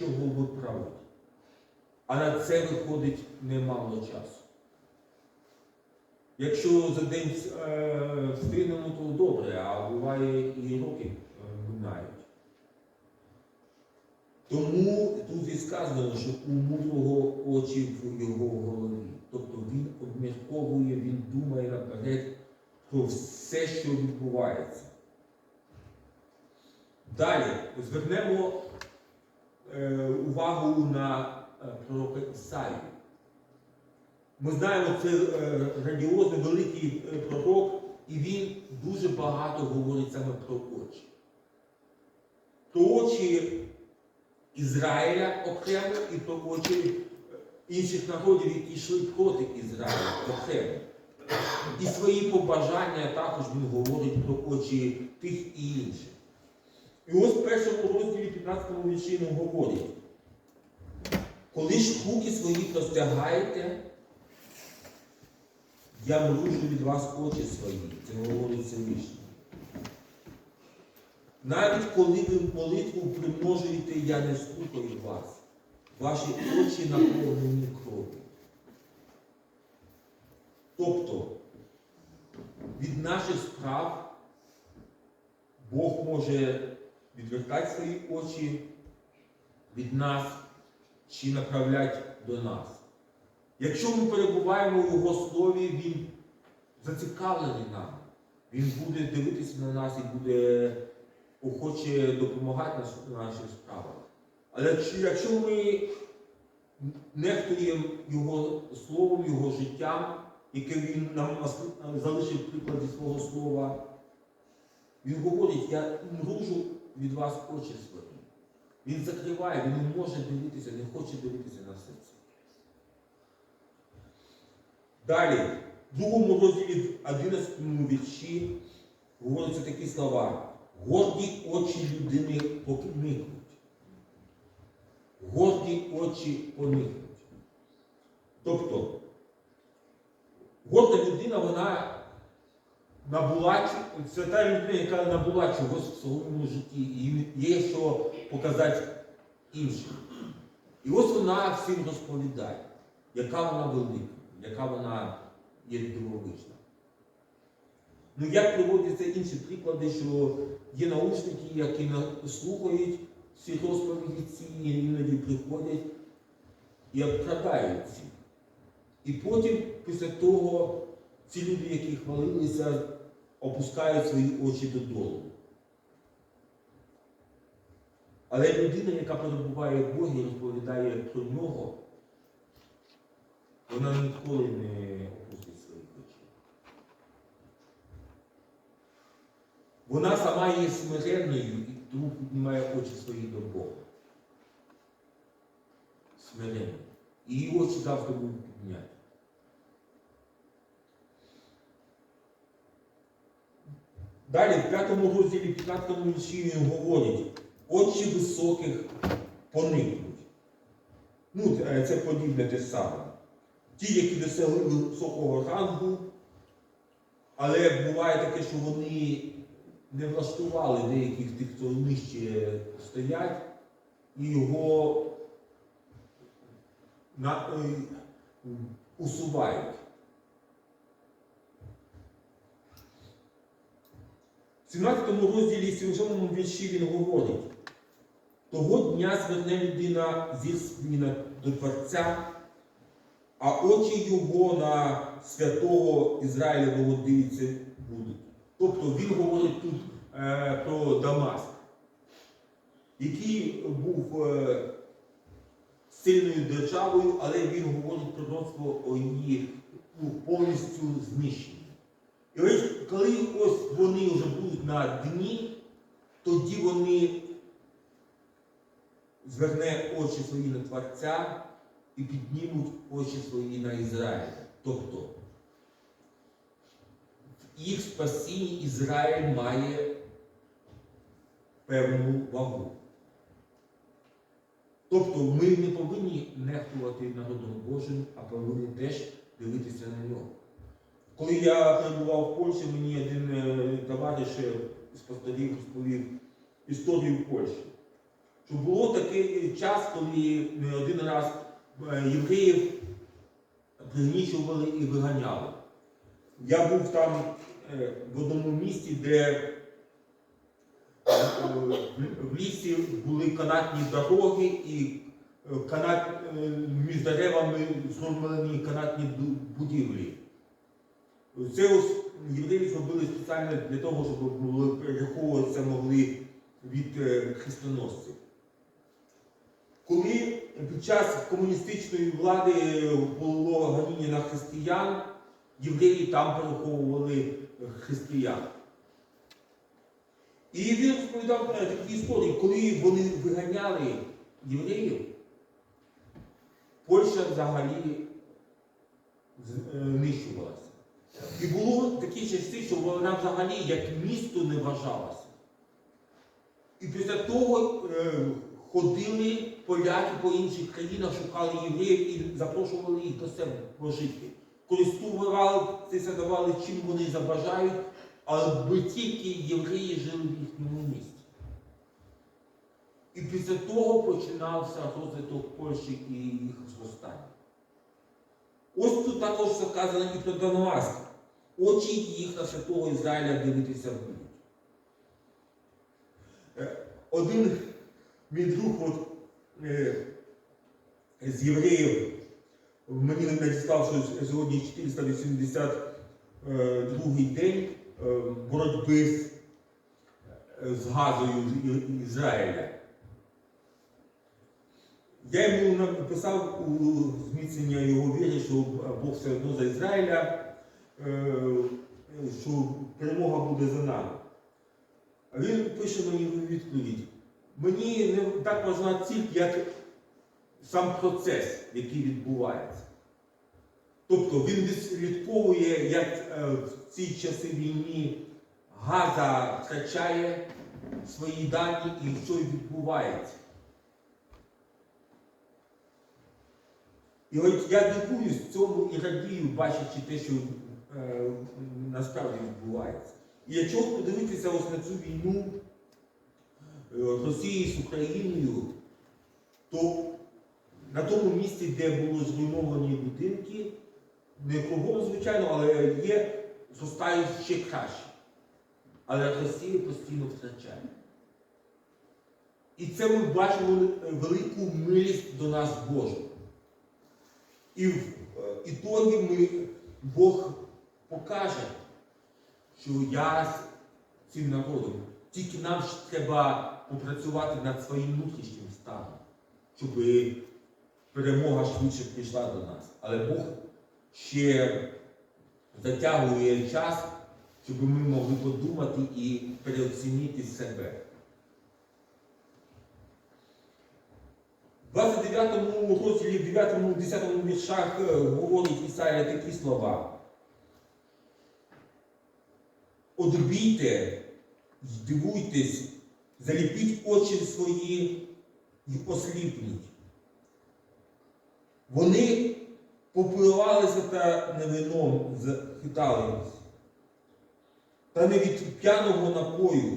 чого виправити. А на це виходить немало часу. Якщо за день е, встигнемо, то добре, а буває і роки е, минають. Тому тут і сказано, що у мудрого очі в його голові. Тобто він обмірковує, він думає наперед про все, що відбувається. Далі звернемо увагу на е, пророка Ісаю. Ми знаємо, це е, грандіозний великий е, пророк, і він дуже багато говорить саме про очі. Про очі Ізраїля окремо і про очі е, інших народів, які йшли проти Ізраїля окремо. І свої побажання також він говорить про очі тих і інших. І ось в першому розділі 15 вірші він говорить, коли ж руки свої простягаєте, я мружу від вас очі свої, це говорить Всевишній. Навіть коли ви молитву примножуєте, я не слухаю вас. Ваші очі наповнені кров'ю. Тобто від наших справ Бог може відвертати свої очі від нас чи направляти до нас. Якщо ми перебуваємо в Його слові, Він зацікавлений нами. Він буде дивитися на нас і буде охоче допомагати нас в наших справах. Але якщо- ми нехтуємо Його словом, Його життям, яке Він нам залишив в прикладі свого слова, він говорить, я мружу від вас очі свої. Він закриває, він не може дивитися, не хоче дивитися на все це. Далі, в другому розділі 11 вірші говоряться такі слова. Горді очі людини поникнуть. Горді очі поникнуть. Тобто, горда людина, вона набула, це та людина, яка набула чогось в своєму житті, і є що показати іншим. І ось вона всім розповідає, яка вона велика, яка вона є дивовижна. Ну, як приводяться інші приклади, що є наушники, які слухають ці розповіді ці, іноді приходять і обкрадають ці. І потім, після того, ці люди, які хвалилися, опускають свої очі додолу. Але людина, яка перебуває в Богі і розповідає про нього, вона ніколи не опустить своїх очей. Вона сама є смиренною і тому піднімає очі свої до Бога. Смиренною. І її очі завжди будуть підняті. Далі, в п'ятому розділі 15 вірші він говорить, очі високих поникнуть. Ну, е, це подібне те саме. Ті, які досягли високого рангу, але буває таке, що вони не влаштували деяких тих, хто нижче стоять, і його на, е, усувають. В 17 розділі 7 вірші він говорить, того дня зверне людина зі свіна до Творця, а очі його на святого Ізраїлевого дивиться будуть. Тобто він говорить тут е, про Дамаск, який був е, сильною державою, але він говорить пророцтво о її повністю знищенні. І ось коли ось вони вже будуть на дні, тоді вони зверне очі свої на Творця і піднімуть очі свої на Ізраїль. Тобто в їх спасінні Ізраїль має певну вагу. Тобто ми не повинні нехтувати народом Божим, а повинні теж дивитися на нього. Коли я перебував в Польщі, мені один е, товариш е, з пасторів розповів історію Польщі. що було такий час, коли не один раз е, євреїв пригнічували і виганяли. Я був там е, в одному місті, де е, в лісі були канатні дороги і е, канат, е, між деревами зроблені канатні будівлі. Це ось євреї зробили спеціально для того, щоб переховуватися могли від е, хрестоносців. Коли під час комуністичної влади було ганіння на християн, євреї там переховували християн. І він розповідав е, такі історії, коли вони виганяли євреїв, Польща взагалі е, нищувалася. І було такі часи, що вона взагалі як місто не вважалася. І після того е, ходили поляки по інших країнах, шукали євреїв і запрошували їх до себе пожити. Користувалися, давали, чим вони забажають, аби тільки євреї жили в їхньому місті. І після того починався розвиток Польщі і їх зростання. Ось тут також сказано і про Донбас. Очі їх на святого Ізраїля дивитися будуть. Е, Один мій друг от, е, з євреїв мені надіслав, що сьогодні 482 день е, боротьби з, з газою Ізраїля. Я йому написав у зміцнення його віри, що Бог все одно за Ізраїля, е, що перемога буде за нами. А він пише мені відповідь. Мені не так важна ціль, як сам процес, який відбувається. Тобто він відслідковує, як е, в ці часи війни Газа втрачає свої дані і що відбувається. І от я дивуюсь цьому і радію, бачачи те, що е, насправді відбувається. І якщо подивитися ось на цю війну е, Росії з Україною, то на тому місці, де були зруйновані будинки, не кругом, звичайно, але є, зростають ще краще. Але Росія постійно втрачає. І це ми бачимо велику милість до нас Божу. І в е, ітогі ми, Бог покаже, що я цим народом. Тільки нам ж треба попрацювати над своїм внутрішнім станом, щоб перемога швидше прийшла до нас. Але Бог ще затягує час, щоб ми могли подумати і переоцінити себе. В 29 розділі, в 9 10 віршах е, говорить Ісая такі слова. Одбійте, здивуйтесь, заліпіть очі свої і осліпніть. Вони попливалися та не вином захиталися, та не від п'яного напою.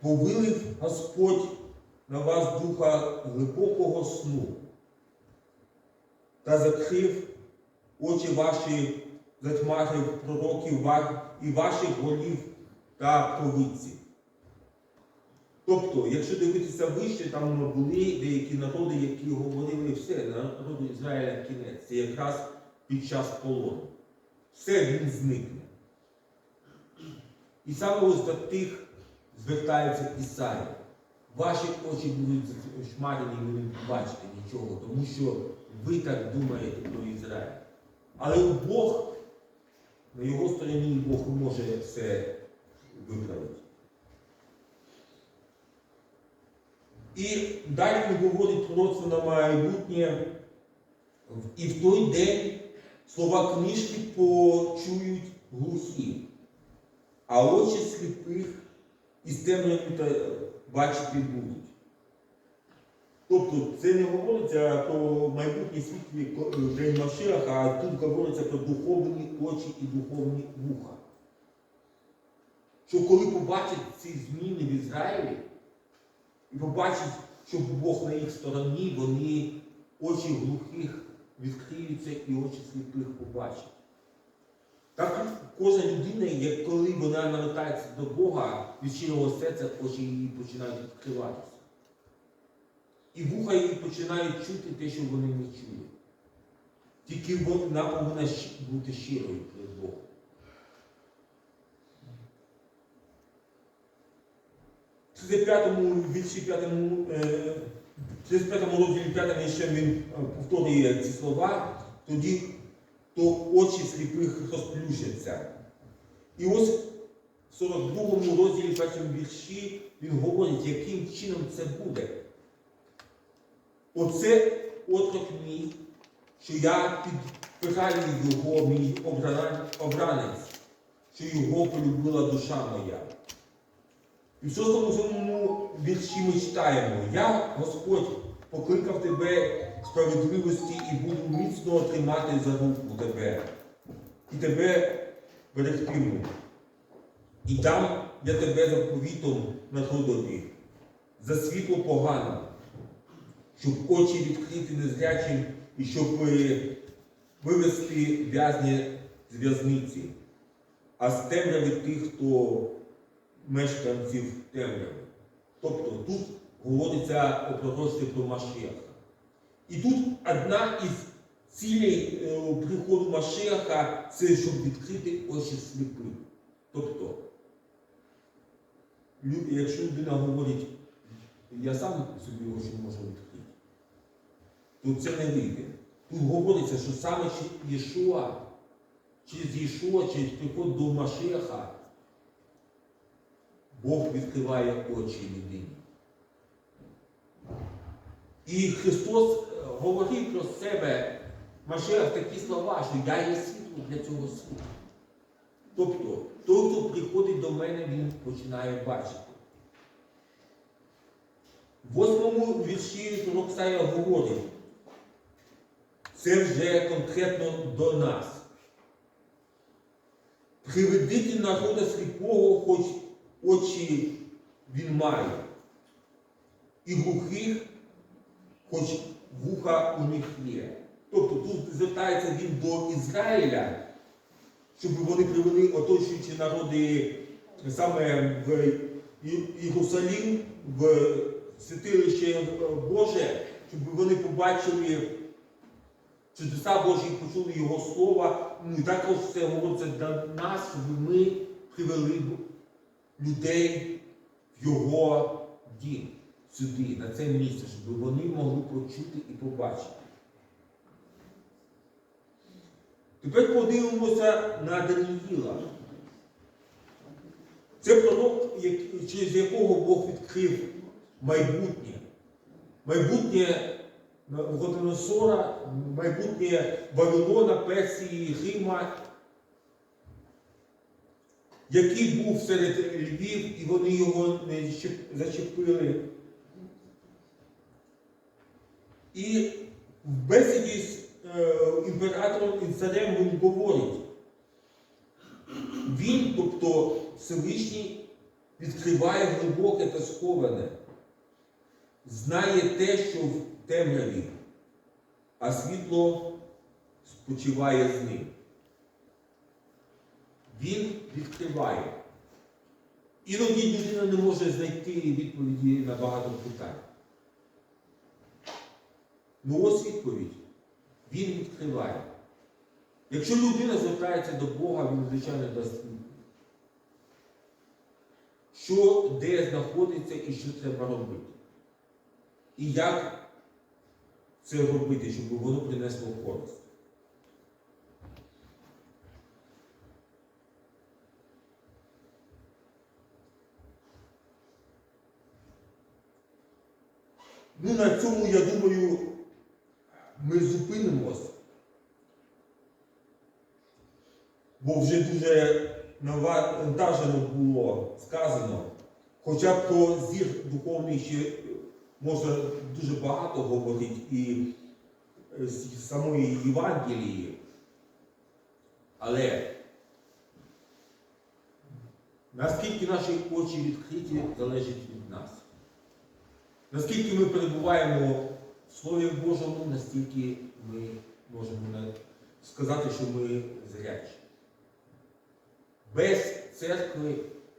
Повилив Господь на вас духа глибокого сну та закрив очі ваші, затьмарив пророків і ваших голів та провидців. Тобто, якщо дивитися вище, там були деякі народи, які говорили все, народу Ізраїля кінець. Це якраз під час полону. Все він зникне. І саме ось до тих звертається Ісая. Ваші очі будуть шмарені, ви не бачите нічого, тому що ви так думаєте про Ізраїль. Але Бог, на його стороні Бог може все виправити. І далі він говорить пророцтво на майбутнє. І в той день слова книжки почують глухі, а очі сліпих із темряви бачити будуть. Тобто це не говориться про майбутнє світлі день Машиах, а тут говориться про духовні очі і духовні вуха. Що коли побачать ці зміни в Ізраїлі, і побачать, що Бог на їх стороні, вони очі глухих відкриються і очі сліпих побачать. Так кожна людина, як коли вона навертається до Бога від щирого серця, очі її починають відкриватися. І вуха її починають чути те, що вони не чують. Тільки вона повинна бути щирою перед Богом. В 35-му вірші 5-му, е, в 35-му розділі 5 ще він е, повторює ці слова, тоді то очі сліпих розплющаться. І ось в 42-му розділі першому вірші він говорить, яким чином це буде. Оце отрок мій, що я підпираю його, мій обранець, що його полюбила душа моя. І в шостому сьомому вірші ми читаємо, я, Господь, покликав тебе справедливості і буду міцно тримати за руку тебе, і тебе берегтиму. І дам я тебе заповітом народові, за світло погано, щоб очі відкриті незрячим і щоб е, вивести в'язні з в'язниці, а з темряви тих, хто мешканців темряви. Тобто тут говориться о пророцтві про Машеха. І тут одна із цілей е, приходу Машеха це щоб відкрити очі сліпих. Тобто, якщо людина говорить, я сам собі очі можу відкрити, то це не вийде. Тут говориться, що саме Єшуа, через Єшуа, через приход до Машеха, Бог відкриває очі людині. І Христос е, говорив про себе Машех такі слова, що я є світло для цього світу. Тобто, той, хто приходить до мене, він починає бачити. В восьмому вірші пророк Сая говорить, це вже конкретно до нас. Приведіть народа сліпого, хоч очі він має, і глухих, хоч вуха у них є. Тобто тут звертається він до Ізраїля, щоб вони привели оточуючі народи саме в Єрусалім, в святилище Боже, щоб вони побачили чудеса Божі почули Його слова. Ну і також це говориться для нас, щоб ми привели людей в Його дім сюди, на це місце, щоб вони могли почути і побачити. Тепер подивимося на Даниїла. Це пророк, через якого Бог відкрив майбутнє. Майбутнє Годоносора, майбутнє Вавилона, Персії, Рима, який був серед львів, і вони його не зачепили. І в бесіді з е, імператором і царем він говорить, він, тобто Всевишній, відкриває глибоке та сховане, знає те, що в темряві, а світло спочиває з ним. Він відкриває. Іноді людина не може знайти відповіді на багато питань. Ну ось відповідь. Він відкриває. Якщо людина звертається до Бога, він, звичайно, дасть. Що де знаходиться і що треба робити. І як це робити, щоб воно принесло користь. Ну, на цьому, я думаю, ми зупинимось. Бо вже дуже навантажено було сказано. Хоча б про зір духовний ще можна дуже багато говорити і з самої Євангелії. Але наскільки наші очі відкриті, залежить від нас. Наскільки ми перебуваємо в Слові Божому, настільки ми можемо сказати, що ми зрячі. Без церкви,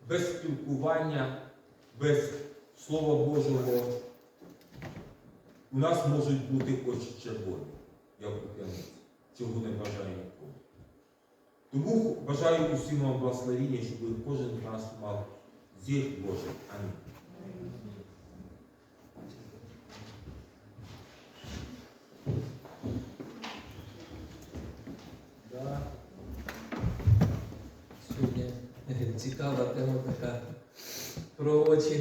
без спілкування, без Слова Божого у нас можуть бути очі червоні, як у п'яниці, чого не бажає нікому. Тому бажаю усім вам благословіння, щоб кожен з нас мав зір Божий. Амінь. Сьогодні цікава тема така про очі